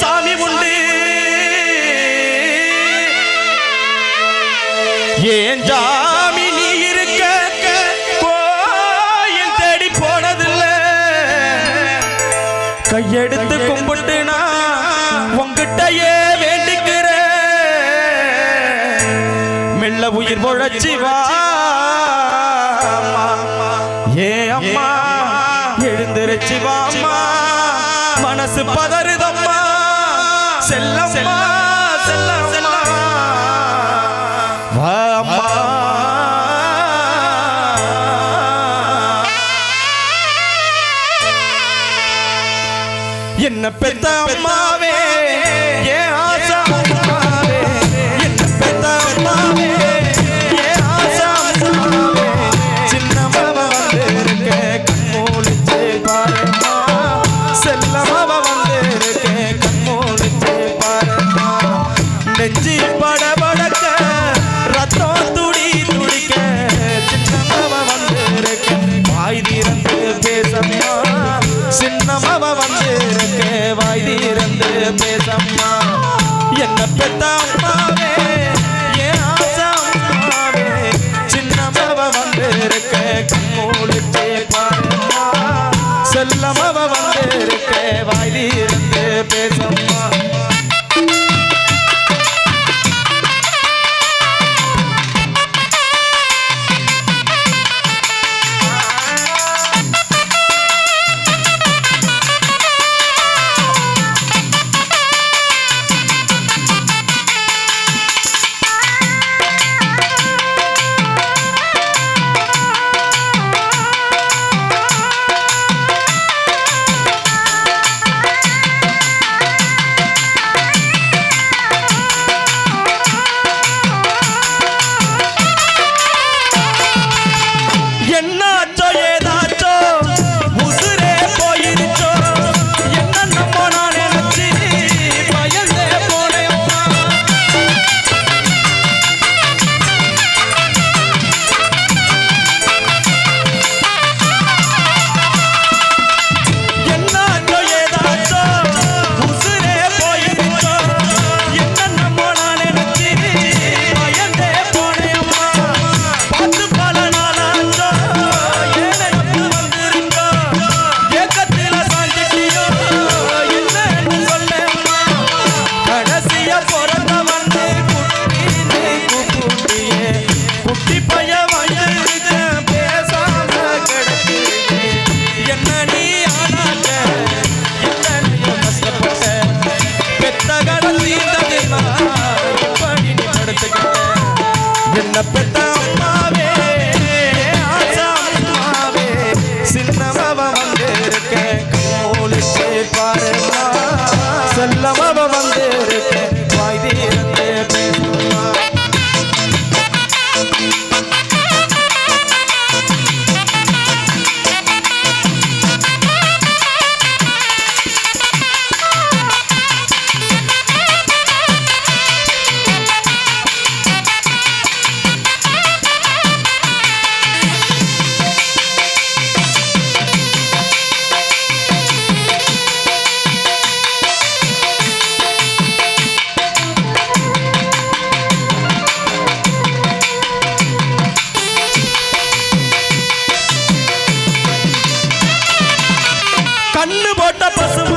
சாமி உண்டு. ஏன் சாமி நீ இருக்க? கோயில் தேடி போனதில்ல. கையெடுத்து கும்பிட்டு நான் உங்ககிட்டயே வேண்டிக்கிறேன். மெல்ல உயிர் பொழச்சி வா ஏ அம்மா எழுந்திருச்சி வாமா மனசு பதறு செல்லம்மா செல்லம்மா. வாமா என்ன பெத்த அம்மா? Yeah. சின்ன பெத்த அம்மாவே ஆசாமாவே சின்னவ வந்திருக்க கோலிச்சு பாரு கண்ணு போட்ட பசும்